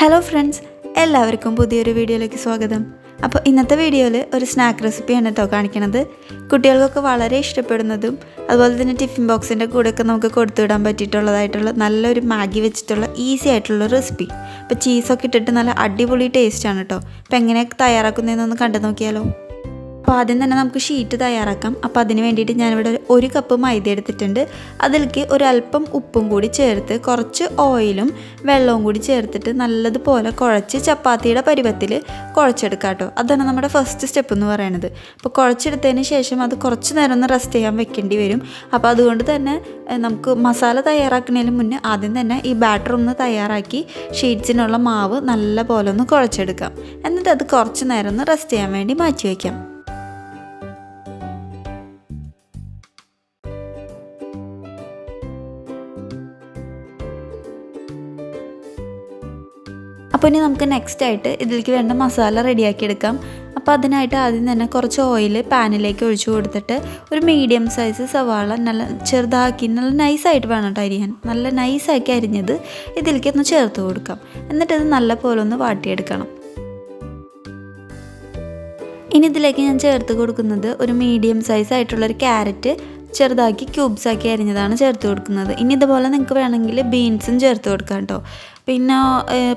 Hello friends എല്ലാവർക്കും പുതിയൊരു വീഡിയോയിലേക്ക് സ്വാഗതം. അപ്പോൾ ഇന്നത്തെ വീഡിയോയിൽ ഒരു സ്നാക്ക് റെസിപ്പിയാണ് കേട്ടോ കാണിക്കണത്. കുട്ടികൾക്കൊക്കെ വളരെ ഇഷ്ടപ്പെടുന്നതും അതുപോലെ തന്നെ ടിഫിൻ ബോക്സിന്റെ കൂടെയൊക്കെ നമുക്ക് കൊടുത്തുവിടാൻ പറ്റിയിട്ടുള്ളതായിട്ടുള്ള നല്ലൊരു മാഗി വെച്ചിട്ടുള്ള ഈസി ആയിട്ടുള്ള റെസിപ്പി അപ്പോൾ ചീസൊക്കെ ഇട്ടിട്ട് നല്ല അടിപൊളി ടേസ്റ്റാണ് കേട്ടോ അപ്പോൾ എങ്ങനെ തയ്യാറാക്കുന്നതെന്നൊന്ന് കണ്ടു നോക്കിയാലോ അപ്പോൾ ആദ്യം തന്നെ നമുക്ക് ഷീറ്റ് തയ്യാറാക്കാം. അപ്പോൾ അതിന് വേണ്ടിയിട്ട് ഞാനിവിടെ ഒരു കപ്പ് മൈദ എടുത്തിട്ടുണ്ട്. അതിലേക്ക് ഒരല്പം ഉപ്പും കൂടി ചേർത്ത് കുറച്ച് ഓയിലും വെള്ളവും കൂടി ചേർത്തിട്ട് നല്ലതുപോലെ കുഴച്ച് ചപ്പാത്തിയുടെ പരുവത്തിൽ കുഴച്ചെടുക്കാം കേട്ടോ. അതാണ് നമ്മുടെ ഫസ്റ്റ് സ്റ്റെപ്പ് എന്ന് പറയുന്നത് അപ്പോൾ കുഴച്ചെടുത്തതിന് ശേഷം അത് കുറച്ച് നേരം ഒന്ന് റെസ്റ്റ് ചെയ്യാൻ വെക്കേണ്ടി വരും. അപ്പോൾ അതുകൊണ്ട് തന്നെ നമുക്ക് മസാല തയ്യാറാക്കുന്നതിന് മുന്നേ ആദ്യം തന്നെ ഈ ബാറ്റർ ഒന്ന് തയ്യാറാക്കി ഷീറ്റ്സിനുള്ള മാവ് നല്ല പോലെ ഒന്ന് കുഴച്ചെടുക്കാം. എന്നിട്ട് അത് കുറച്ച് നേരം ഒന്ന് റെസ്റ്റ് ചെയ്യാൻ വേണ്ടി മാറ്റി വയ്ക്കാം അപ്പോൾ ഇനി നമുക്ക് നെക്സ്റ്റ് ആയിട്ട് ഇതിലേക്ക് വേണ്ട മസാല റെഡിയാക്കി എടുക്കാം അപ്പോൾ അതിനായിട്ട് ആദ്യം തന്നെ കുറച്ച് ഓയിൽ പാനിലേക്ക് ഒഴിച്ചു കൊടുത്തിട്ട് ഒരു മീഡിയം സൈസ് സവാള നല്ല ചെറുതാക്കി നല്ല നൈസായിട്ട് വേണം കേട്ടോ അരിയാൻ. നല്ല നൈസാക്കി അരിഞ്ഞത് ഇതിലേക്ക് ഒന്ന് ചേർത്ത് കൊടുക്കാം. എന്നിട്ടത് നല്ല പോലെ ഒന്ന് വാട്ടിയെടുക്കണം. ഇനി ഇതിലേക്ക് ഞാൻ ചേർത്ത് കൊടുക്കുന്നത് ഒരു മീഡിയം സൈസ് ആയിട്ടുള്ളൊരു ക്യാരറ്റ് ചെറുതാക്കി ക്യൂബ്സ് ആക്കി അരിഞ്ഞതാണ് ചേർത്ത് കൊടുക്കുന്നത്. ഇനി ഇതുപോലെ നിങ്ങൾക്ക് വേണമെങ്കിൽ ബീൻസും ചേർത്ത് കൊടുക്കാം കേട്ടോ. പിന്നെ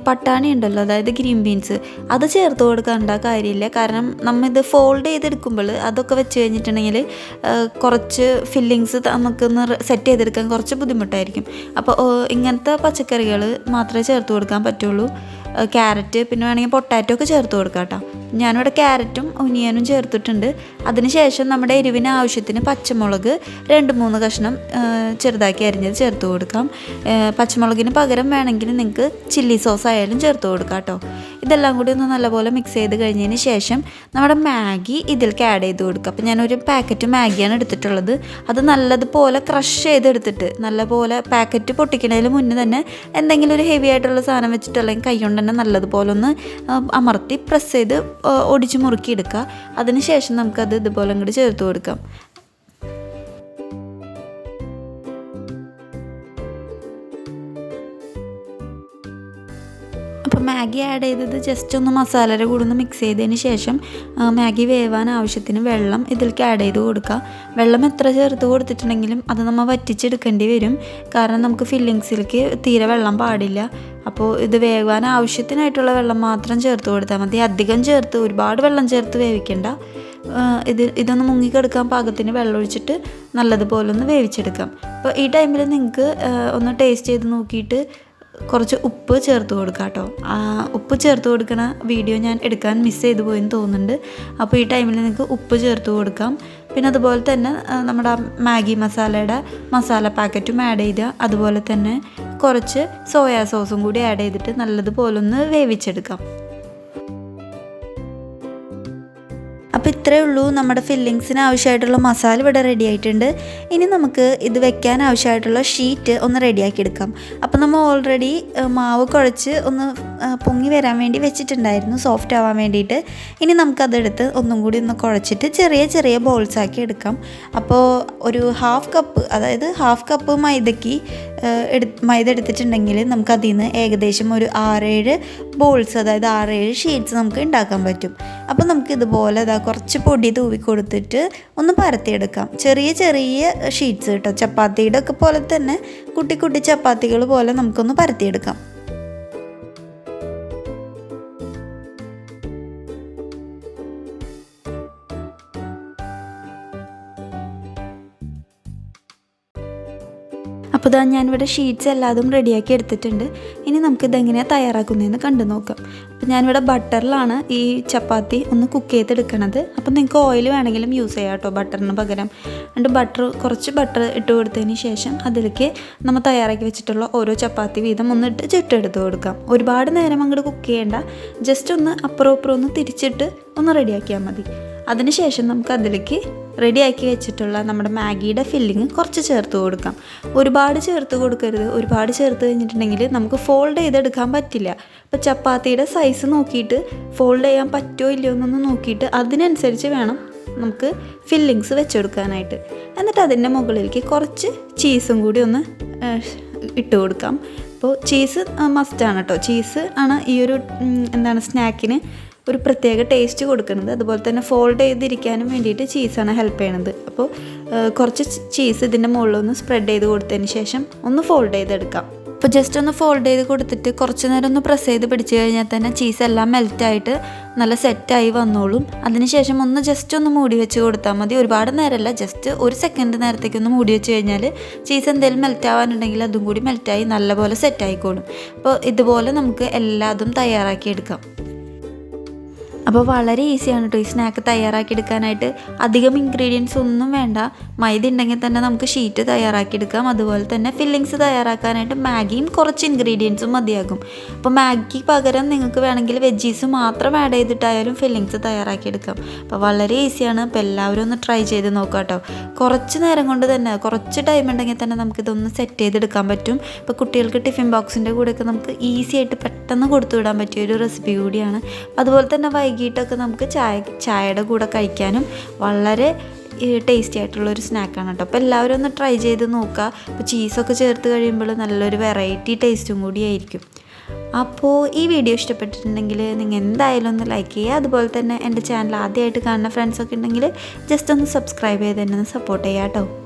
പട്ടാണി ഉണ്ടല്ലോ അതായത് ഗ്രീൻ ബീൻസ് അത് ചേർത്ത് കൊടുക്കേണ്ട കാര്യമില്ല. കാരണം നമ്മൾ ഇത് ഫോൾഡ് ചെയ്തെടുക്കുമ്പോൾ അതൊക്കെ വെച്ച് കഴിഞ്ഞിട്ടുണ്ടെങ്കിൽ കുറച്ച് ഫില്ലിങ്സ് നമുക്കൊന്ന് സെറ്റ് ചെയ്തെടുക്കാൻ കുറച്ച് ബുദ്ധിമുട്ടായിരിക്കും. അപ്പോൾ ഇങ്ങനത്തെ പച്ചക്കറികൾ മാത്രമേ ചേർത്ത് കൊടുക്കാൻ പറ്റുള്ളൂ. ക്യാരറ്റ് പിന്നെ വേണമെങ്കിൽ പൊട്ടാറ്റോ ഒക്കെ ചേർത്ത് കൊടുക്കാം കേട്ടോ. ഞാനിവിടെ ക്യാരറ്റും ഒനിയനും ചേർത്തിട്ടുണ്ട്. അതിനുശേഷം നമ്മുടെ എരിവിന് ആവശ്യത്തിന് പച്ചമുളക് രണ്ട് മൂന്ന് കഷ്ണം ചെറുതാക്കി അരിഞ്ഞത് ചേർത്ത് കൊടുക്കാം. പച്ചമുളകിന് പകരം വേണമെങ്കിൽ നിങ്ങൾക്ക് ചില്ലി സോസ് ആയാലും ചേർത്ത് കൊടുക്കാം കേട്ടോ. ഇതെല്ലാം കൂടി ഒന്ന് നല്ലപോലെ മിക്സ് ചെയ്ത് കഴിഞ്ഞതിന് ശേഷം നമ്മുടെ മാഗി ഇതിലേക്ക് ആഡ് ചെയ്ത് കൊടുക്കുക അപ്പോൾ ഞാനൊരു പാക്കറ്റ് മാഗിയാണ് എടുത്തിട്ടുള്ളത്. അത് നല്ലതുപോലെ ക്രഷ് ചെയ്തെടുത്തിട്ട് നല്ലപോലെ പാക്കറ്റ് പൊട്ടിക്കുന്നതിന് മുന്നേ തന്നെ എന്തെങ്കിലും ഒരു ഹെവി ആയിട്ടുള്ള സാധനം വെച്ചിട്ട് അല്ലെങ്കിൽ കൈ കൊണ്ട് തന്നെ നല്ലതുപോലെ ഒന്ന് അമർത്തി പ്രസ് ചെയ്ത് ഒടിച്ച് മുറുക്കി എടുക്കുക അതിനുശേഷം നമുക്കത് ഇതുപോലെ അങ്ങോട്ട് ചേർത്ത് കൊടുക്കാം. മാഗി ആഡ് ചെയ്തത് ജസ്റ്റ് ഒന്ന് മസാലയുടെ കൂടെ ഒന്ന് മിക്സ് ചെയ്തതിന് ശേഷം മാഗി വേവാൻ ആവശ്യത്തിന് വെള്ളം ഇതിലേക്ക് ആഡ് ചെയ്ത് കൊടുക്കുക. വെള്ളം എത്ര ചേർത്ത് കൊടുത്തിട്ടുണ്ടെങ്കിലും അത് നമ്മൾ വറ്റിച്ചെടുക്കേണ്ടി വരും. കാരണം നമുക്ക് ഫില്ലിങ്സിലേക്ക് തീരെ വെള്ളം പാടില്ല. അപ്പോൾ ഇത് വേവാൻ ആവശ്യത്തിനായിട്ടുള്ള വെള്ളം മാത്രം ചേർത്ത് കൊടുത്താൽ മതി. അധികം ചേർത്ത് ഒരുപാട് വെള്ളം ചേർത്ത് വേവിക്കണ്ട. ഇത് ഇതൊന്ന് മുങ്ങിക്കെടുക്കാൻ പാകത്തിന് വെള്ളം ഒഴിച്ചിട്ട് നല്ലതുപോലെ ഒന്ന് വേവിച്ചെടുക്കാം. അപ്പോൾ ഈ ടൈമിൽ നിങ്ങൾക്ക് ഒന്ന് ടേസ്റ്റ് ചെയ്ത് നോക്കിയിട്ട് കുറച്ച് ഉപ്പ് ചേർത്ത് കൊടുക്കുക കേട്ടോ. ആ ഉപ്പ് ചേർത്ത് കൊടുക്കണ വീഡിയോ ഞാൻ എടുക്കാൻ മിസ് ചെയ്തു പോയെന്ന് തോന്നുന്നുണ്ട്. അപ്പോൾ ഈ ടൈമിൽ നിങ്ങൾക്ക് ഉപ്പ് ചേർത്ത് കൊടുക്കാം. പിന്നെ അതുപോലെ തന്നെ നമ്മുടെ മാഗി മസാലയുടെ മസാല പാക്കറ്റും ആഡ് ചെയ്യുക അതുപോലെ തന്നെ കുറച്ച് സോയാ സോസും കൂടി ആഡ് ചെയ്തിട്ട് നല്ലതുപോലെ ഒന്ന് വേവിച്ചെടുക്കാം. ഇത്രയേ ഉള്ളൂ. നമ്മുടെ ഫില്ലിങ്സിന് ആവശ്യമായിട്ടുള്ള മസാല ഇവിടെ റെഡി ആയിട്ടുണ്ട്. ഇനി നമുക്ക് ഇത് വെക്കാൻ ആവശ്യമായിട്ടുള്ള ഷീറ്റ് ഒന്ന് റെഡിയാക്കി എടുക്കാം. അപ്പോൾ നമ്മൾ ഓൾറെഡി മാവ് കുഴച്ച് ഒന്ന് പൊങ്ങി വരാൻ വേണ്ടി വെച്ചിട്ടുണ്ടായിരുന്നു. സോഫ്റ്റ് ആവാൻ വേണ്ടിയിട്ട്. ഇനി നമുക്കതെടുത്ത് ഒന്നും കൂടി ഒന്ന് കുഴച്ചിട്ട് ചെറിയ ചെറിയ ബോൾസ് ആക്കി എടുക്കാം. അപ്പോൾ ഒരു ഹാഫ് കപ്പ് അതായത് ഹാഫ് കപ്പ് മൈദയ്ക്ക് എടു മൈദ എടുത്തിട്ടുണ്ടെങ്കിൽ നമുക്ക് അതിൽ നിന്ന് ഏകദേശം ഒരു ആറേഴ് ബോൾസ് അതായത് ആറേഴ് ഷീറ്റ്സ് നമുക്ക് ഉണ്ടാക്കാൻ പറ്റും. അപ്പോൾ നമുക്ക് ഇതുപോലെ അതാ കുറച്ച് പൊടി തൂവി കൊടുത്തിട്ട് ഒന്ന് പരത്തിയെടുക്കാം. ചെറിയ ചെറിയ ഷീറ്റ്സ് കേട്ടോ ചപ്പാത്തിയുടെ ഒക്കെ പോലെ തന്നെ കുട്ടി കുട്ടി ചപ്പാത്തികൾ പോലെ നമുക്കൊന്ന് പരത്തിയെടുക്കാം. അപ്പോൾ ഇതാ ഞാനിവിടെ ഷീറ്റ്സ് എല്ലാതും റെഡിയാക്കി എടുത്തിട്ടുണ്ട്. ഇനി നമുക്ക് എങ്ങനെയാണ് തയ്യാറാക്കുന്നതെന്ന് കണ്ടു നോക്കാം. അപ്പോൾ ഞാനിവിടെ ബട്ടറിലാണ് ഈ ചപ്പാത്തി ഒന്ന് കുക്ക് ചെയ്തെടുക്കണത്. അപ്പോൾ നിങ്ങൾക്ക് ഓയിൽ വേണമെങ്കിലും യൂസ് ചെയ്യാം കേട്ടോ ബട്ടറിന് പകരം. എന്നിട്ട് ബട്ടർ കുറച്ച് ബട്ടർ ഇട്ട് കൊടുത്തതിന് ശേഷം അതിലേക്ക് നമ്മൾ തയ്യാറാക്കി വെച്ചിട്ടുള്ള ഓരോ ചപ്പാത്തി വീതം ഒന്ന് ഇട്ട് ചുട്ടെടുത്ത് കൊടുക്കാം. ഒരുപാട് നേരം അങ്ങോട്ട് കുക്ക് ചെയ്യേണ്ട. ജസ്റ്റ് ഒന്ന് അപ്പുറം അപ്പുറം ഒന്ന് തിരിച്ചിട്ട് ഒന്ന് റെഡിയാക്കിയാൽ മതി. അതിനുശേഷം നമുക്ക് അതിലേക്ക് റെഡിയാക്കി വെച്ചിട്ടുള്ള നമ്മുടെ മാഗിയുടെ ഫില്ലിങ് കുറച്ച് ചേർത്ത് കൊടുക്കാം. ഒരുപാട് ചേർത്ത് കൊടുക്കരുത്. ഒരുപാട് ചേർത്ത് കഴിഞ്ഞിട്ടുണ്ടെങ്കിൽ നമുക്ക് ഫോൾഡ് ചെയ്തെടുക്കാൻ പറ്റില്ല. അപ്പോൾ ചപ്പാത്തിയുടെ സൈസ് നോക്കിയിട്ട് ഫോൾഡ് ചെയ്യാൻ പറ്റുമോ ഇല്ലയോ എന്നൊന്ന് നോക്കിയിട്ട് അതിനനുസരിച്ച് വേണം നമുക്ക് ഫില്ലിങ്സ് വെച്ചെടുക്കാനായിട്ട്. എന്നിട്ട് അതിന്റെ മുകളിലേക്ക് കുറച്ച് ചീസും കൂടി ഒന്ന് ഇട്ട് കൊടുക്കാം. അപ്പോൾ ചീസ് മസ്റ്റാണ് കേട്ടോ ചീസ് ആണ് ഈ ഒരു എന്താണ് സ്നാക്കിന് ഒരു പ്രത്യേക ടേസ്റ്റ് കൊടുക്കുന്നത്. അതുപോലെ തന്നെ ഫോൾഡ് ചെയ്തിരിക്കാനും വേണ്ടിയിട്ട് ചീസാണ് ഹെൽപ്പ് ചെയ്യണത്. അപ്പോൾ കുറച്ച് ചീസ് ഇതിന്റെ മുകളിലൊന്ന് സ്പ്രെഡ് ചെയ്ത് കൊടുത്തതിന് ശേഷം ഒന്ന് ഫോൾഡ് ചെയ്തെടുക്കാം. അപ്പോൾ ജസ്റ്റ് ഒന്ന് ഫോൾഡ് ചെയ്ത് കൊടുത്തിട്ട് കുറച്ച് നേരം ഒന്ന് പ്രസ് ചെയ്ത് പിടിച്ച് കഴിഞ്ഞാൽ തന്നെ ചീസ് എല്ലാം മെൽറ്റായിട്ട് നല്ല സെറ്റായി വന്നോളും. അതിനുശേഷം ഒന്ന് ജസ്റ്റ് ഒന്ന് മൂടി വെച്ച് കൊടുത്താൽ മതി. ഒരുപാട് നേരമല്ല ജസ്റ്റ് ഒരു സെക്കൻഡ് നേരത്തേക്ക് ഒന്ന് മൂടി വെച്ച് കഴിഞ്ഞാൽ ചീസ് എന്തെങ്കിലും മെൽറ്റ് ആവാനുണ്ടെങ്കിൽ അതും കൂടി മെൽറ്റായി നല്ലപോലെ സെറ്റായിക്കോളും അപ്പോൾ ഇതുപോലെ നമുക്ക് എല്ലാതും തയ്യാറാക്കി എടുക്കാം. അപ്പോൾ വളരെ ഈസിയാണ് കേട്ടോ ഈ സ്നാക്ക് തയ്യാറാക്കിയെടുക്കാനായിട്ട്. അധികം ഇൻഗ്രീഡിയൻസ് ഒന്നും വേണ്ട. മൈദ ഉണ്ടെങ്കിൽ തന്നെ നമുക്ക് ഷീറ്റ് തയ്യാറാക്കിയെടുക്കാം. അതുപോലെ തന്നെ ഫില്ലിങ്സ് തയ്യാറാക്കാനായിട്ട് മാഗിയും കുറച്ച് ഇൻഗ്രീഡിയൻസും മതിയാകും. അപ്പോൾ മാഗിക്ക് പകരം നിങ്ങൾക്ക് വേണമെങ്കിൽ വെജീസ് മാത്രം ആഡ് ചെയ്തിട്ടായാലും ഫില്ലിങ്സ് തയ്യാറാക്കിയെടുക്കാം. അപ്പോൾ വളരെ ഈസിയാണ് അപ്പോൾ എല്ലാവരും ഒന്ന് ട്രൈ ചെയ്ത് നോക്കാം കേട്ടോ കുറച്ച് നേരം കൊണ്ട് തന്നെ കുറച്ച് ടൈം ഉണ്ടെങ്കിൽ തന്നെ നമുക്കിതൊന്ന് സെറ്റ് ചെയ്തെടുക്കാൻ പറ്റും. ഇപ്പോൾ കുട്ടികൾക്ക് ടിഫിൻ ബോക്സിന്റെ കൂടെയൊക്കെ നമുക്ക് ഈസി ആയിട്ട് പെട്ടെന്ന് കൊടുത്തു വിടാൻ പറ്റിയ ഒരു റെസിപ്പി കൂടിയാണ്. അതുപോലെ തന്നെ വൈകിട്ടൊക്കെ നമുക്ക് ചായ ചായയുടെ കൂടെ കഴിക്കാനും വളരെ ടേസ്റ്റി ആയിട്ടുള്ള ഒരു സ്നാക്കാണ് കേട്ടോ. അപ്പോൾ എല്ലാവരും ഒന്ന് ട്രൈ ചെയ്ത് നോക്കുക. ഇപ്പോൾ ചീസൊക്കെ ചേർത്ത് കഴിയുമ്പോൾ നല്ലൊരു വെറൈറ്റി ടേസ്റ്റും കൂടി ആയിരിക്കും. അപ്പോൾ ഈ വീഡിയോ ഇഷ്ടപ്പെട്ടിട്ടുണ്ടെങ്കിൽ നിങ്ങൾ എന്തായാലും ഒന്ന് ലൈക്ക് ചെയ്യുക. അതുപോലെ തന്നെ എന്റെ ചാനൽ ആദ്യമായിട്ട് കാണുന്ന ഫ്രണ്ട്സൊക്കെ ഉണ്ടെങ്കിൽ ജസ്റ്റ് ഒന്ന് സബ്സ്ക്രൈബ് ചെയ്ത് തന്നെ ഒന്ന് സപ്പോർട്ട് ചെയ്യാം കേട്ടോ.